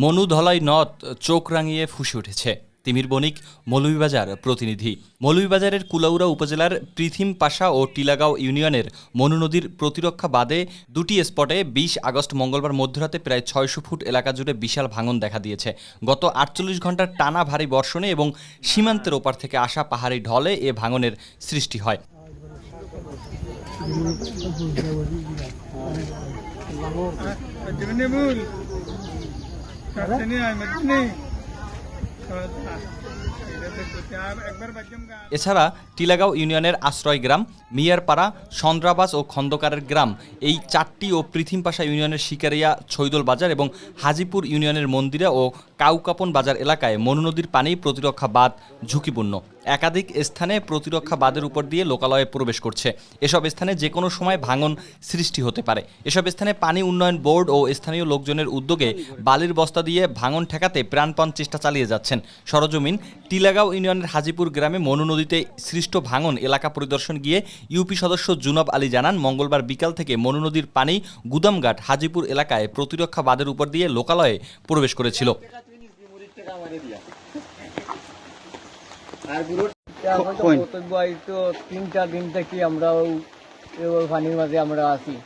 মনু ধলাই নদ চোখ রাঙিয়ে ফুসে উঠেছে। তিমির বণিক মৌলভীবাজার প্রতিনিধি। মৌলভীবাজারের কুলাউড়া উপজেলার পৃথিম পাশা ও টিলাগাঁও ইউনিয়নের মনু নদীর প্রতিরক্ষা বাদে দুটি স্পটে বিশ আগস্ট মঙ্গলবার মধ্যরাতে প্রায় ছয়শো ফুট এলাকা জুড়ে বিশাল ভাঙন দেখা দিয়েছে। গত আটচল্লিশ ঘণ্টার টানা ভারী বর্ষণে এবং সীমান্তের ওপার থেকে আসা পাহাড়ি ঢলে এ ভাঙনের সৃষ্টি হয়। এছাড়া টিলাগাঁও ইউনিয়নের আশ্রয় গ্রাম মিয়ারপাড়া সন্দ্রাবাস ও খন্দকারের গ্রাম এই চারটি ও পৃথিমপাশা ইউনিয়নের শিকারিয়া ছৈদল বাজার এবং হাজিপুর ইউনিয়নের মন্দিরা ও কাউকাপন বাজার এলাকায় মনু নদীর পানি প্রতিরক্ষা বাঁধ ঝুঁকিপূর্ণ। একাধিক স্থানে প্রতিরক্ষা বাঁধের উপর দিয়ে লোকালয়ে প্রবেশ করছে। এসব স্থানে যে কোনো সময় ভাঙন সৃষ্টি হতে পারে। এসব স্থানে পানি উন্নয়ন বোর্ড ও স্থানীয় লোকজনের উদ্যোগে বালির বস্তা দিয়ে ভাঙন ঠেকাতে প্রাণপণ চেষ্টা চালিয়ে যাচ্ছেন। সরজমিন, টিলাগাঁও ইউনিয়নের হাজিপুর গ্রামে মনু নদীতে সৃষ্ট ভাঙন এলাকা পরিদর্শন গিয়ে ইউপি সদস্য জুনব আলী জানান, মঙ্গলবার বিকাল থেকে মনু নদীর পানি গুদামঘাট হাজিপুর এলাকায় প্রতিরক্ষা বাঁধের উপর দিয়ে লোকালয়ে প্রবেশ করেছিল। কর্তব্য তো তিন চার দিন থেকে আমরা ওই ওই পানির মাঝে আমরা আছি।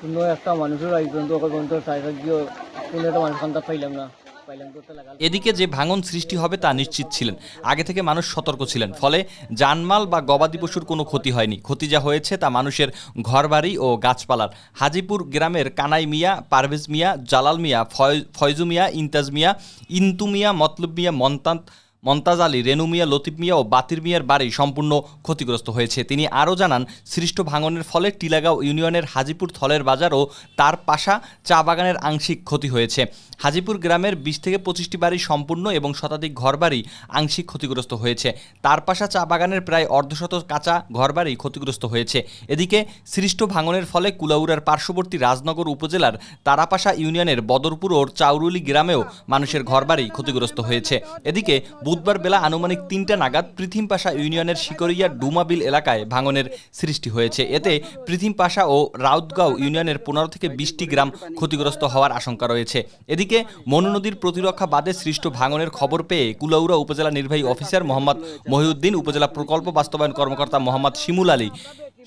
কোনো একটা মানুষের আজ পর্যন্ত পর্যন্ত সাহায্য কোনো একটা মানুষ সন্তান পাইলাম না। পাইলাম করতে লাগাল। এদিকে যে ভাঙন সৃষ্টি হবে তা নিশ্চিত ছিলেন। আগে থেকে মানুষ সতর্ক ছিলেন। ফলে জানমাল বা গবাদি পশুর কোনো ক্ষতি হয়নি। ক্ষতি যা হয়েছে তা মানুষের ঘরবাড়ি ও গাছপালার। হাজিপুর গ্রামের কানাই মিয়া পারভেজ মিয়া জালাল মিয়া ফয়- ফয়জু মিয়া ইন্তাজ মিয়া ইন্তু মিয়া মতলব মিয়া মন্তান মন্তাজ আলী, রেনু মিয়া, লতিফ মিয়া ও বাতির মিয়ার বাড়ি সম্পূর্ণ ক্ষতিগ্রস্ত হয়েছে। তিনি আরও জানান, সৃষ্ট ভাঙনের ফলে টিলাগাঁও ইউনিয়নের হাজিপুর থলের বাজার ও তার পাশা চা বাগানের আংশিক ক্ষতি হয়েছে। হাজিপুর গ্রামের বিশ থেকে পঁচিশটি বাড়ি সম্পূর্ণ এবং শতাধিক ঘরবাড়ি আংশিক ক্ষতিগ্রস্ত হয়েছে। তার পাশা চা বাগানের প্রায় অর্ধশত কাঁচা ঘরবাড়ি ক্ষতিগ্রস্ত হয়েছে। এদিকে সৃষ্ট ভাঙনের ফলে কুলাউড়ার পার্শ্ববর্তী রাজনগর উপজেলার তারাপাশা ইউনিয়নের বদরপুর ও চাউরুলি গ্রামেও মানুষের ঘরবাড়ি ক্ষতিগ্রস্ত হয়েছে। এদিকে বুধবার বেলা আনুমানিক তিনটা নাগাদ পৃথিমপাশা ইউনিয়নের শিকরিয়া ডুমাবিল এলাকায় ভাঙনের সৃষ্টি হয়েছে। এতে পৃথিমপাশা ও রাউতগাঁও ইউনিয়নের পনেরো থেকে বিশটি গ্রাম ক্ষতিগ্রস্ত হওয়ার আশঙ্কা রয়েছে। এদিকে মনু নদীর প্রতিরক্ষা বাদে সৃষ্ট ভাঙনের খবর পেয়ে কুলাউড়া উপজেলা নির্বাহী অফিসার মোহাম্মদ মহিউদ্দিন, উপজেলা প্রকল্প বাস্তবায়ন কর্মকর্তা মোহাম্মদ শিমুল আলী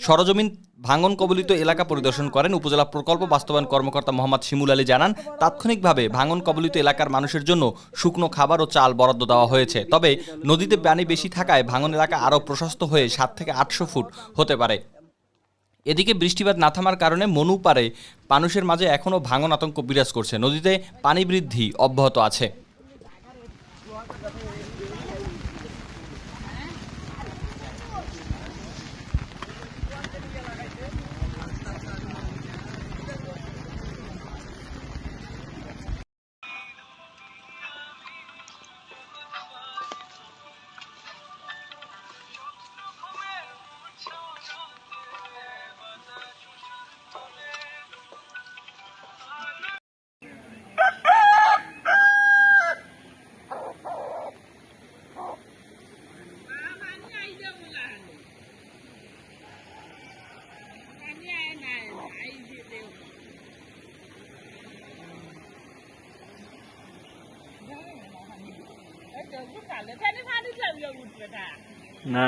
সরজমিন ভাঙন কবলিত এলাকা পরিদর্শন করেন উপজেলা প্রকল্প বাস্তবায়ন কর্মকর্তা মোহাম্মদ শিমুল আলী জানান, তাৎক্ষণিকভাবে ভাঙন কবলিত এলাকার মানুষের জন্য শুকনো খাবার ও চাল বরাদ্দ দেওয়া হয়েছে। তবে নদীতে পানি বেশি থাকায় ভাঙন এলাকা আরও প্রশস্ত হয়ে সাত থেকে আটশো ফুট হতে পারে। এদিকে বৃষ্টিপাত না থামার কারণে মনু পারে মানুষের মাঝে এখনও ভাঙন আতঙ্ক বিরাজ করছে। নদীতে পানি বৃদ্ধি অব্যাহত আছে। না